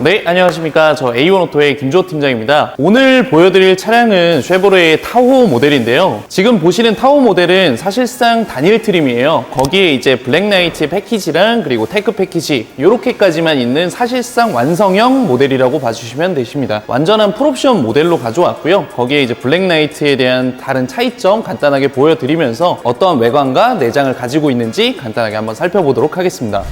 네, 안녕하십니까. 저 A1오토의 김주호 팀장입니다. 오늘 보여드릴 차량은 쉐보레의 타호 모델인데요. 지금 보시는 타호 모델은 사실상 단일 트림이에요. 거기에 이제 블랙나이트 패키지랑 그리고 테크 패키지 이렇게까지만 있는 사실상 완성형 모델이라고 봐주시면 되십니다. 완전한 풀옵션 모델로 가져왔고요. 거기에 이제 블랙나이트에 대한 다른 차이점 간단하게 보여드리면서 어떠한 외관과 내장을 가지고 있는지 간단하게 한번 살펴보도록 하겠습니다.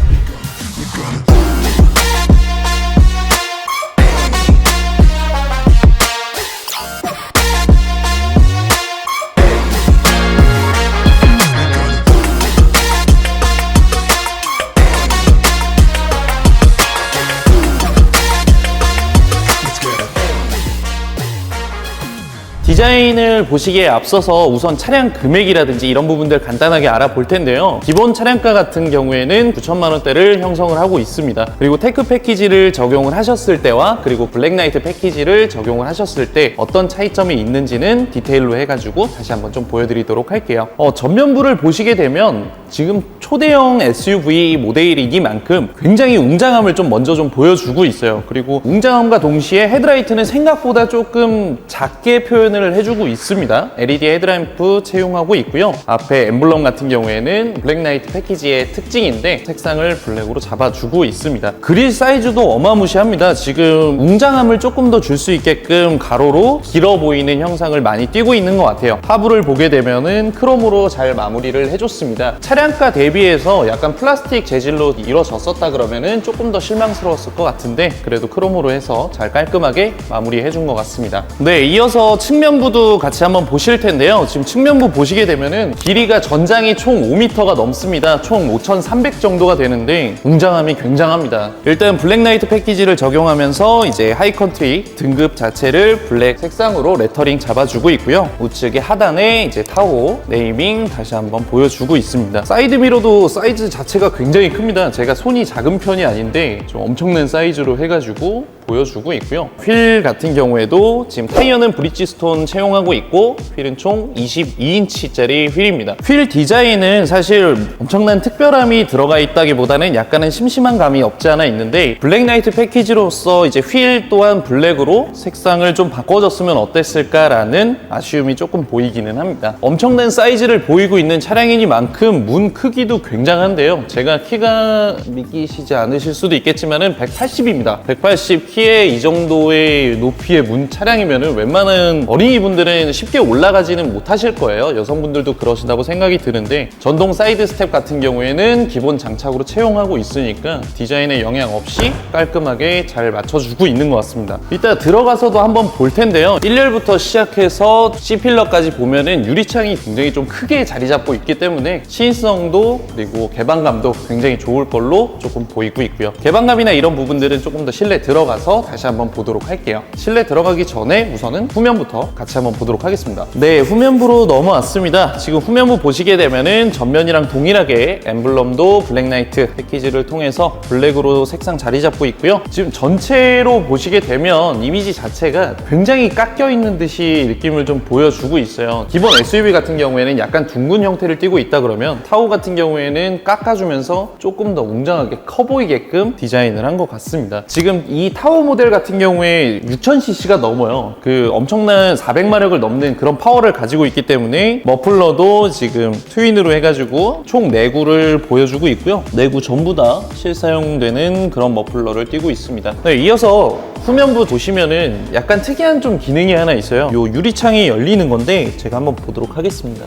디자인을 보시기에 앞서서 우선 차량 금액이라든지 이런 부분들 간단하게 알아볼 텐데요. 기본 차량가 같은 경우에는 9천만 원대를 형성을 하고 있습니다. 그리고 테크 패키지를 적용을 하셨을 때와 그리고 블랙나이트 패키지를 적용을 하셨을 때 어떤 차이점이 있는지는 디테일로 해가지고 다시 한번 좀 보여드리도록 할게요. 어, 전면부를 보시게 되면 지금 초대형 SUV 모델이니만큼 굉장히 웅장함을 좀 먼저 좀 보여주고 있어요. 그리고 웅장함과 동시에 헤드라이트는 생각보다 조금 작게 표현을 해주고 있습니다. LED 헤드램프 채용하고 있고요. 앞에 엠블럼 같은 경우에는 블랙나이트 패키지의 특징인데 색상을 블랙으로 잡아주고 있습니다. 그릴 사이즈도 어마무시합니다. 지금 웅장함을 조금 더 줄 수 있게끔 가로로 길어 보이는 형상을 많이 띄고 있는 것 같아요. 하부를 보게 되면은 크롬으로 잘 마무리를 해줬습니다. 차량가 대비해서 약간 플라스틱 재질로 이루어졌었다 그러면은 조금 더 실망스러웠을 것 같은데 그래도 크롬으로 해서 잘 깔끔하게 마무리해 준 것 같습니다. 네, 이어서 측면 부도 같이 한번 보실 텐데요. 지금 측면부 보시게 되면은 길이가 전장이 총 5m가 넘습니다. 총 5,300 정도가 되는데 웅장함이 굉장합니다. 일단 블랙나이트 패키지를 적용하면서 이제 하이컨트리 등급 자체를 블랙 색상으로 레터링 잡아주고 있고요. 우측의 하단에 이제 타호 네이밍 다시 한번 보여주고 있습니다. 사이드 미러도 사이즈 자체가 굉장히 큽니다. 제가 손이 작은 편이 아닌데 좀 엄청난 사이즈로 해가지고 보여주고 있고요. 휠 같은 경우에도 지금 타이어는 브릿지스톤 채용하고 있고 휠은 총 22인치짜리 휠입니다. 휠 디자인은 사실 엄청난 특별함이 들어가 있다기보다는 약간은 심심한 감이 없지 않아 있는데 블랙나이트 패키지로서 이제 휠 또한 블랙으로 색상을 좀 바꿔줬으면 어땠을까라는 아쉬움이 조금 보이기는 합니다. 엄청난 사이즈를 보이고 있는 차량이니만큼 문 크기도 굉장한데요. 제가 키가 믿기시지 않으실 수도 있겠지만은 180입니다. 180키 에 이 정도의 높이의 문 차량이면은 웬만한 어린이분들은 쉽게 올라가지는 못하실 거예요. 여성분들도 그러신다고 생각이 드는데 전동 사이드 스텝 같은 경우에는 기본 장착으로 채용하고 있으니까 디자인에 영향 없이 깔끔하게 잘 맞춰주고 있는 것 같습니다. 이따 들어가서도 한번 볼 텐데요. 1열부터 시작해서 C필러까지 보면은 유리창이 굉장히 좀 크게 자리 잡고 있기 때문에 시인성도 그리고 개방감도 굉장히 좋을 걸로 조금 보이고 있고요. 개방감이나 이런 부분들은 조금 더 실내 들어가서 다시 한번 보도록 할게요. 실내 들어가기 전에 우선은 후면부터 같이 한번 보도록 하겠습니다. 네, 후면부로 넘어왔습니다. 지금 후면부 보시게 되면은 전면이랑 동일하게 엠블럼도 블랙나이트 패키지를 통해서 블랙으로 색상 자리 잡고 있고요. 지금 전체로 보시게 되면 이미지 자체가 굉장히 깎여 있는 듯이 느낌을 좀 보여주고 있어요. 기본 SUV 같은 경우에는 약간 둥근 형태를 띠고 있다 그러면 타오 같은 경우에는 깎아주면서 조금 더 웅장하게 커 보이게끔 디자인을 한 것 같습니다. 지금 이 타오 모델 같은 경우에 6000cc가 넘어요. 그 엄청난 400마력을 넘는 그런 파워를 가지고 있기 때문에 머플러도 지금 트윈으로 해가지고 총 4구를 보여주고 있고요. 4구 전부 다 실사용되는 그런 머플러를 띄고 있습니다. 네, 이어서 후면부 보시면은 약간 특이한 좀 기능이 하나 있어요. 요 유리창이 열리는 건데 제가 한번 보도록 하겠습니다.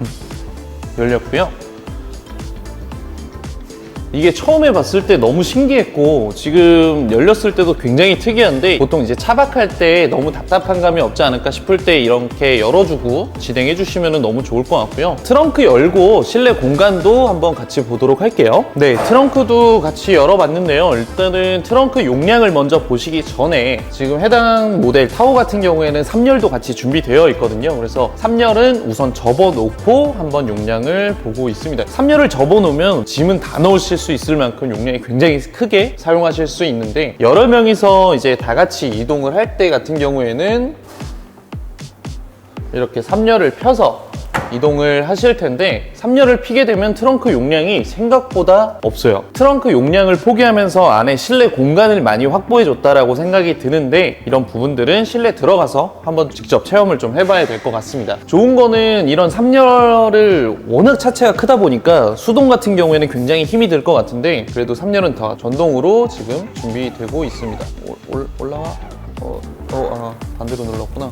음, 열렸고요. 이게 처음에 봤을 때 너무 신기했고 지금 열렸을 때도 굉장히 특이한데 보통 이제 차박할 때 너무 답답한 감이 없지 않을까 싶을 때 이렇게 열어주고 진행해 주시면 너무 좋을 것 같고요. 트렁크 열고 실내 공간도 한번 같이 보도록 할게요. 네 트렁크도 같이 열어봤는데요. 일단은 트렁크 용량을 먼저 보시기 전에 지금 해당 모델 타오 같은 경우에는 3열도 같이 준비되어 있거든요. 그래서 3열은 우선 접어놓고 한번 용량을 보고 있습니다. 3열을 접어놓으면 짐은 다 넣으실 수 있을 만큼 용량이 굉장히 크게 사용하실 수 있는데 여러 명이서 이제 다 같이 이동을 할 때 같은 경우에는 이렇게 3열을 펴서 이동을 하실 텐데 3열을 피게 되면 트렁크 용량이 생각보다 없어요. 트렁크 용량을 포기하면서 안에 실내 공간을 많이 확보해 줬다라고 생각이 드는데 이런 부분들은 실내 들어가서 한번 직접 체험을 좀 해봐야 될 것 같습니다. 좋은 거는 이런 3열을 워낙 차체가 크다 보니까 수동 같은 경우에는 굉장히 힘이 들 것 같은데 그래도 3열은 다 전동으로 지금 준비되고 있습니다. 올, 올, 올라와? 어, 어, 아, 반대로 눌렀구나.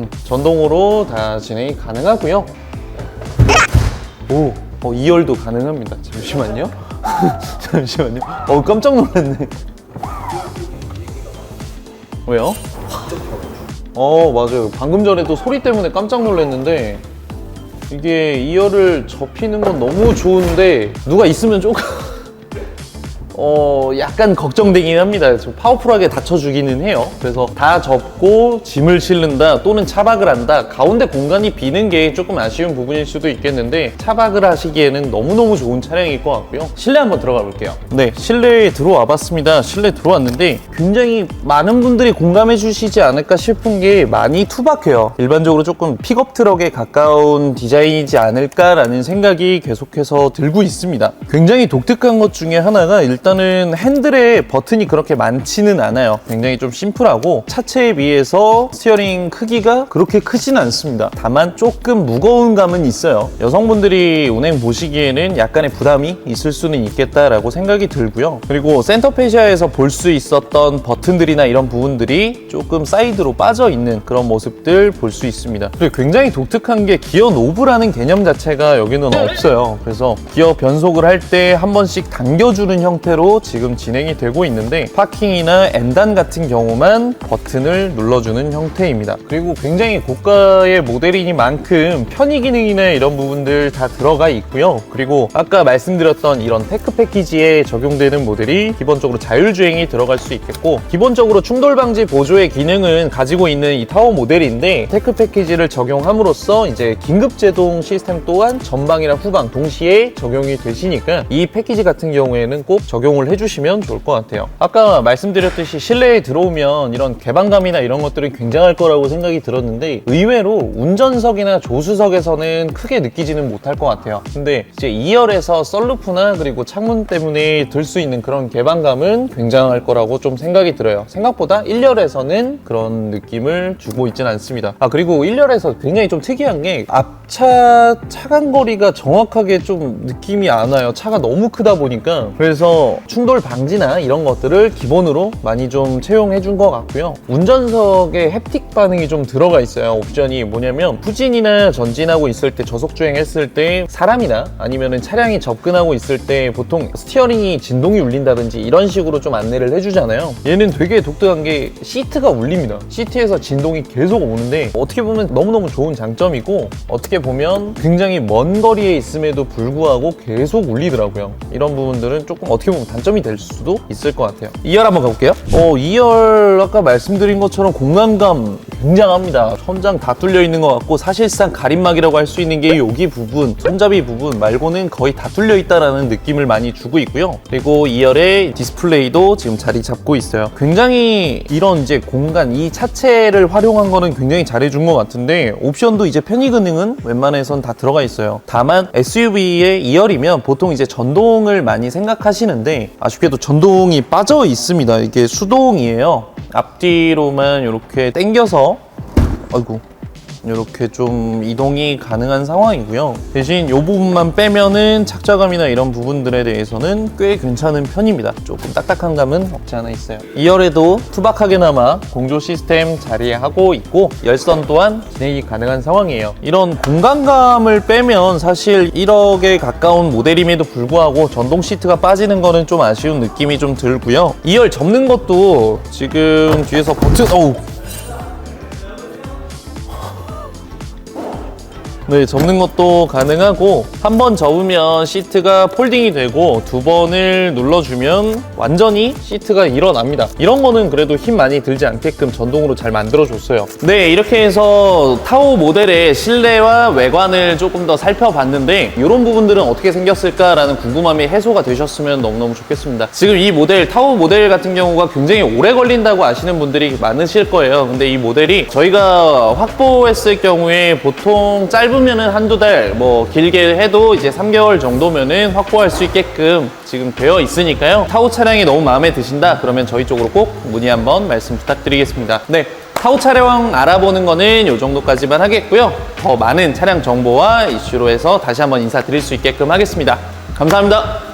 음, 전동으로 다 진행이 가능하고요. 오, 어, 2열도 가능합니다. 잠시만요. 잠시만요. 어, 깜짝 놀랐네. 왜요? 어, 맞아요. 방금 전에 또 소리 때문에 깜짝 놀랐는데 이게 2열을 접히는 건 너무 좋은데 누가 있으면 조금 어 약간 걱정되긴 합니다. 좀 파워풀하게 받쳐주기는 해요. 그래서 다 접고 짐을 실는다 또는 차박을 한다 가운데 공간이 비는 게 조금 아쉬운 부분일 수도 있겠는데 차박을 하시기에는 너무너무 좋은 차량일 것 같고요. 실내 한번 들어가 볼게요. 네, 실내에 들어와 봤습니다. 실내 들어왔는데 굉장히 많은 분들이 공감해 주시지 않을까 싶은 게 많이 투박해요. 일반적으로 조금 픽업 트럭에 가까운 디자인이지 않을까라는 생각이 계속해서 들고 있습니다. 굉장히 독특한 것 중에 하나가 일단 은 핸들에 버튼이 그렇게 많지는 않아요. 굉장히 좀 심플하고 차체에 비해서 스티어링 크기가 그렇게 크진 않습니다. 다만 조금 무거운 감은 있어요. 여성분들이 운행 보시기에는 약간의 부담이 있을 수는 있겠다라고 생각이 들고요. 그리고 센터페시아에서 볼 수 있었던 버튼들이나 이런 부분들이 조금 사이드로 빠져 있는 그런 모습들 볼 수 있습니다. 그리고 굉장히 독특한 게 기어 노브라는 개념 자체가 여기는 없어요. 그래서 기어 변속을 할 때 한 번씩 당겨주는 형태로 지금 진행이 되고 있는데 파킹이나 N단 같은 경우만 버튼을 눌러주는 형태입니다. 그리고 굉장히 고가의 모델이니만큼 편의 기능이나 이런 부분들 다 들어가 있고요. 그리고 아까 말씀드렸던 이런 테크 패키지에 적용되는 모델이 기본적으로 자율주행이 들어갈 수 있겠고 기본적으로 충돌 방지 보조의 기능은 가지고 있는 이 타워 모델인데 테크 패키지를 적용함으로써 이제 긴급 제동 시스템 또한 전방이랑 후방 동시에 적용이 되시니까 이 패키지 같은 경우에는 꼭 적용 을 해주시면 좋을 것 같아요. 아까 말씀드렸듯이 실내에 들어오면 이런 개방감이나 이런 것들은 굉장할 거라고 생각이 들었는데 의외로 운전석이나 조수석에서는 크게 느끼지는 못할 것 같아요. 근데 이제 2열에서 썰루프나 그리고 창문 때문에 들 수 있는 그런 개방감은 굉장할 거라고 좀 생각이 들어요. 생각보다 1열에서는 그런 느낌을 주고 있진 않습니다. 아 그리고 1열에서 굉장히 좀 특이한 게 앞차 차간 거리가 정확하게 좀 느낌이 안 와요. 차가 너무 크다 보니까 그래서 충돌 방지나 이런 것들을 기본으로 많이 좀 채용해 준 것 같고요. 운전석에 햅틱 반응이 좀 들어가 있어요. 옵션이 뭐냐면 후진이나 전진하고 있을 때 저속 주행 했을 때 사람이나 아니면은 차량이 접근하고 있을 때 보통 스티어링이 진동이 울린다든지 이런 식으로 좀 안내를 해주잖아요. 얘는 되게 독특한 게 시트가 울립니다. 시트에서 진동이 계속 오는데 어떻게 보면 너무너무 좋은 장점이고 어떻게 보면 굉장히 먼 거리에 있음에도 불구하고 계속 울리더라고요. 이런 부분들은 조금 어떻게 보면 단점이 될 수도 있을 것 같아요. 2열 한번 가볼게요. 어, 2열 아까 말씀드린 것처럼 공간감 굉장합니다. 천장 다 뚫려 있는 것 같고 사실상 가림막이라고 할 수 있는 게 여기 부분, 손잡이 부분 말고는 거의 다 뚫려 있다라는 느낌을 많이 주고 있고요. 그리고 2열의 디스플레이도 지금 자리 잡고 있어요. 굉장히 이런 이제 공간, 이 차체를 활용한 거는 굉장히 잘해준 것 같은데 옵션도 이제 편의 기능은 웬만해선 다 들어가 있어요. 다만 SUV의 2열이면 보통 이제 전동을 많이 생각하시는데 아쉽게도 전동이 빠져 있습니다. 이게 수동이에요. 앞뒤로만 이렇게 당겨서 아이고 이렇게 좀 이동이 가능한 상황이고요. 대신 이 부분만 빼면은 착자감이나 이런 부분들에 대해서는 꽤 괜찮은 편입니다. 조금 딱딱한 감은 없지 않아 있어요. 2열에도 투박하게나마 공조 시스템 자리하고 있고 열선 또한 진행이 가능한 상황이에요. 이런 공간감을 빼면 사실 1억에 가까운 모델임에도 불구하고 전동 시트가 빠지는 거는 좀 아쉬운 느낌이 좀 들고요. 2열 접는 것도 지금 뒤에서 버튼 어우 네, 접는 것도 가능하고 한 번 접으면 시트가 폴딩이 되고 두 번을 눌러주면 완전히 시트가 일어납니다. 이런 거는 그래도 힘 많이 들지 않게끔 전동으로 잘 만들어줬어요. 네, 이렇게 해서 타오 모델의 실내와 외관을 조금 더 살펴봤는데 이런 부분들은 어떻게 생겼을까라는 궁금함이 해소가 되셨으면 너무너무 좋겠습니다. 지금 이 모델, 타오 모델 같은 경우가 굉장히 오래 걸린다고 아시는 분들이 많으실 거예요. 근데 이 모델이 저희가 확보했을 경우에 보통 짧으면은 한두 달, 뭐 길게 해도 이제 3개월 정도면은 확보할 수 있게끔 지금 되어 있으니까요. 타오 차량이 너무 마음에 드신다? 그러면 저희 쪽으로 꼭 문의 한번 말씀 부탁드리겠습니다. 네. 타오 차량 알아보는 거는 이 정도까지만 하겠고요. 더 많은 차량 정보와 이슈로 해서 다시 한번 인사드릴 수 있게끔 하겠습니다. 감사합니다.